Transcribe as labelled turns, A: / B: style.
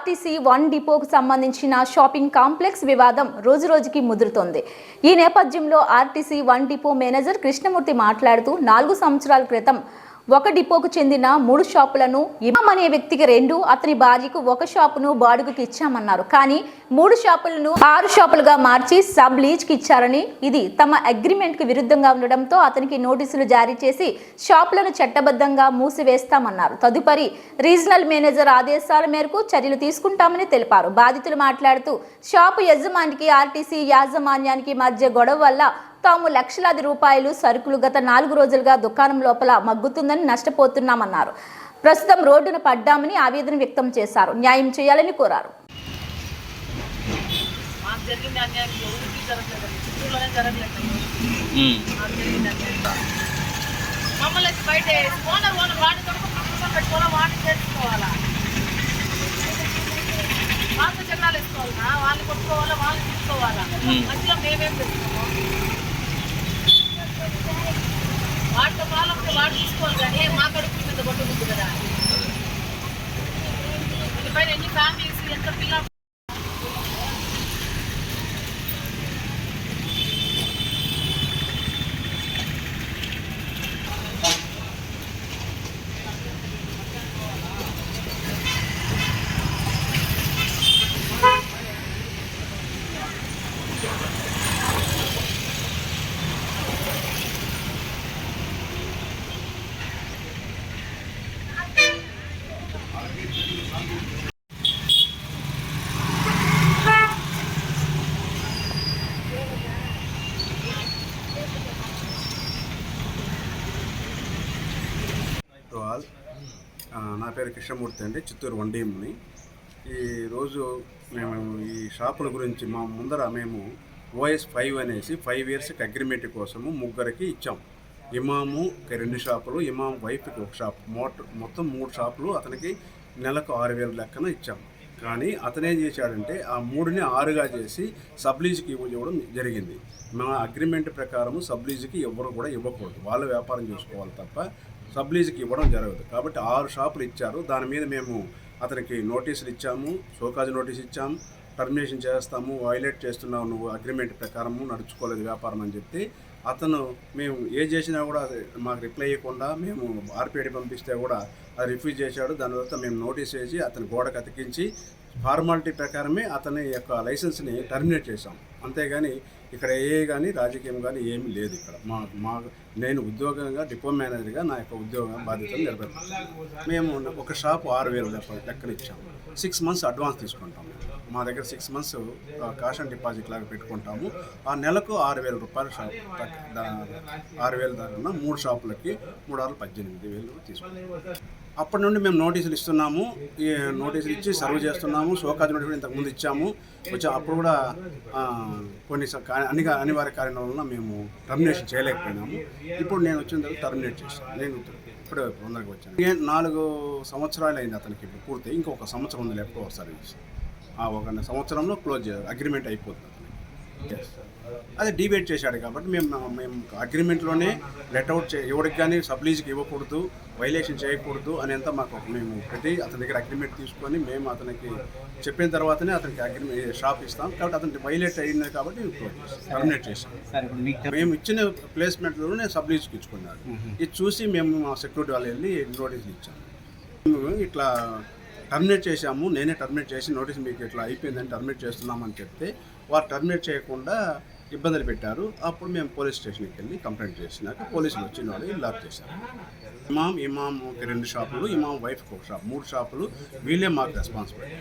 A: RTC one డిపోకు సంబంధించిన shopping complex వివాదం రోజురోజుకి ముదురుతోంది. ఈ నేపథ్యంలో RTC one depot manager Krishnamurthy మాట్లాడుతూ నాలుగు సంవత్సరాల క్రితం ఒక డిపోకు చెందిన మూడు షాపులను ఇమాం అనే వ్యక్తికి రెండు అతని భార్యకు ఒక షాపును బాడుగుకి ఇచ్చామన్నారు. కానీ మూడు షాపులను ఆరు షాపులుగా మార్చి సబ్ లీజ్కి ఇచ్చారని ఇది తమ అగ్రిమెంట్కి విరుద్ధంగా ఉండడంతో అతనికి నోటీసులు జారీ చేసి షాపులను చట్టబద్ధంగా మూసివేస్తామన్నారు. తదుపరి రీజనల్ మేనేజర్ ఆదేశాల మేరకు చర్యలు తీసుకుంటామని తెలిపారు. బాధితులు మాట్లాడుతూ షాపు యజమానికి ఆర్టీసీ యాజమాన్యానికి మధ్య గొడవ వల్ల తాము లక్షలాది రూపాయలు సరుకులు గత నాలుగు రోజులుగా దుకాణం లోపల మగ్గుతుందని నష్టపోతున్నామన్నారు. ప్రస్తుతం రోడ్డున పడ్డామని ఆవేదన వ్యక్తం చేశారు. న్యాయం చేయాలని కోరారు.
B: మమ్మల్ని బయట ఓనర్ ఓనర్ పెట్టుకోవాలా వాడిని చేసుకోవాలా? మాకు జగడాలు వేసుకోవాలా? వాళ్ళని కొట్టుకోవాలా? వాళ్ళని తీసుకోవాలా. మధ్యలో మేమేం పెట్టుకోము ఉంటే కానీ మా కడుపు మీద కొట్టుకుంది కదా ఎన్ని
C: ఫ్యామిలీ నా పేరు కృష్ణమూర్తి అండి చిత్తూరు వండీముని ఈరోజు మేము ఈ షాపుల గురించి మా ముందర మేము ఓఎస్ ఫైవ్ అనేసి ఫైవ్ ఇయర్స్కి అగ్రిమెంట్ కోసము ముగ్గురికి ఇచ్చాం. ఇమాము రెండు షాపులు ఇమాం వైఫ్కి ఒక షాప్. మోట మొత్తం మూడు షాపులు అతనికి నెలకు ఆరు వేల లెక్కన ఇచ్చాము. కానీ అతనేం చేశాడంటే ఆ మూడుని ఆరుగా చేసి సబ్లీజ్కి ఇవ్వడం జరిగింది. మా అగ్రిమెంట్ ప్రకారం సబ్లీజ్కి ఎవరు కూడా ఇవ్వకూడదు. వాళ్ళు వ్యాపారం చేసుకోవాలి తప్ప సబ్లీజ్కి ఇవ్వడం జరగదు. కాబట్టి ఆరు షాపులు ఇచ్చారు. దాని మీద మేము అతనికి నోటీసులు ఇచ్చాము. షోకాజ్ నోటీస్ ఇచ్చాము. టర్మినేషన్ చేస్తాము. వైలేట్ చేస్తున్నావు నువ్వు అగ్రిమెంట్ ప్రకారము నడుచుకోలేదు వ్యాపారం అని చెప్తే అతను మేము ఏ చేసినా కూడా అది మాకు రిప్లై ఇవ్వకుండా మేము ఆర్పిఐడి పంపిస్తే కూడా అది రిఫ్యూజ్ చేశాడు. దాని తర్వాత మేము నోటీస్ వేసి అతని గోడకు అతికించి ఫార్మాలిటీ ప్రకారమే అతని యొక్క లైసెన్స్ని టర్మినేట్ చేశాం. అంతేగాని ఇక్కడ ఏ కానీ రాజకీయం కానీ ఏమీ లేదు ఇక్కడ. మా మా నేను ఉద్యోగంగా డిపో మేనేజర్గా నా యొక్క ఉద్యోగం బాధ్యతలు నెరవేరుతాను మేము ఒక షాపు ఆరు వేలు లెక్క లెక్కన ఇచ్చాము. సిక్స్ మంత్స్ అడ్వాన్స్ తీసుకుంటాము. మా దగ్గర six months cash and deposit లాగా పెట్టుకుంటాము. ఆ నెలకు ఆరు వేల రూపాయలు షాప్ ఆరు వేల దాకా మూడు షాపులకి మూడు ఆరు పద్దెనిమిది వేలు తీసుకుంటాము. అప్పటి నుండి మేము నోటీసులు ఇస్తున్నాము. ఈ నోటీసులు ఇచ్చి సర్వ్ చేస్తున్నాము. షోకాజ్ నోటీసులు ఇంతకుముందు ఇచ్చాము. వచ్చి అప్పుడు కూడా కొన్ని అన్ని అనివార్య కారణాల వలన మేము టర్మినేషన్ చేయలేకపోయినాము. ఇప్పుడు నేను వచ్చిన తర్వాత టర్మినేట్ చేశాను నేను ఇప్పుడు తొందరగా వచ్చాను. నేను నాలుగు సంవత్సరాలు అయింది అతనికి ఇప్పుడు పూర్తి. ఇంకొక సంవత్సరం ఉంది లేకపోతే ఓవర్ ఆ ఒక సంవత్సరంలో క్లోజ్ అగ్రిమెంట్ అయిపోతుంది అతనికి. అది డిబేట్ చేశాడు కాబట్టి మేము మేము అగ్రిమెంట్లోనే లెట్అవుట్ చే ఎవరికి కానీ సబ్లీజ్కి ఇవ్వకూడదు వైలేషన్ చేయకూడదు అని అంతా మాకు మేము పెట్టి అతని దగ్గర అగ్రిమెంట్ తీసుకొని మేము అతనికి చెప్పిన తర్వాతనే అతనికి అగ్రిమెంట్ షాప్ ఇస్తాం. కాబట్టి అతనికి వైలేట్ అయింది కాబట్టి టర్మినేట్ చేసాం
D: మీకు
C: మేము ఇచ్చిన ప్లేస్మెంట్లోనే సబ్లీజ్కి ఇచ్చుకున్నాడు ఇది చూసి మేము మా సెక్యూరిటీ వాళ్ళు వెళ్ళి నోటీసులు ఇచ్చాము ఇట్లా టర్మినేట్ చేశాము నేనే టర్మినేట్ చేసి నోటీస్ మీకు ఇట్లా అయిపోయిందని టర్మినేట్ చేస్తున్నామని చెప్తే వారు టర్మినేట్ చేయకుండా ఇబ్బందులు పెట్టారు. అప్పుడు మేము పోలీస్ స్టేషన్కి వెళ్ళి కంప్లైంట్ చేసినాక పోలీసులు వచ్చిన వాళ్ళు లాక్ చేశారు. ఇమాం ఇమాంకి రెండు షాపులు ఇమాం వైఫ్కి ఒక షాప్ మూడు షాపులు వీళ్ళే మాకు రెస్పాన్సిబిలిటీ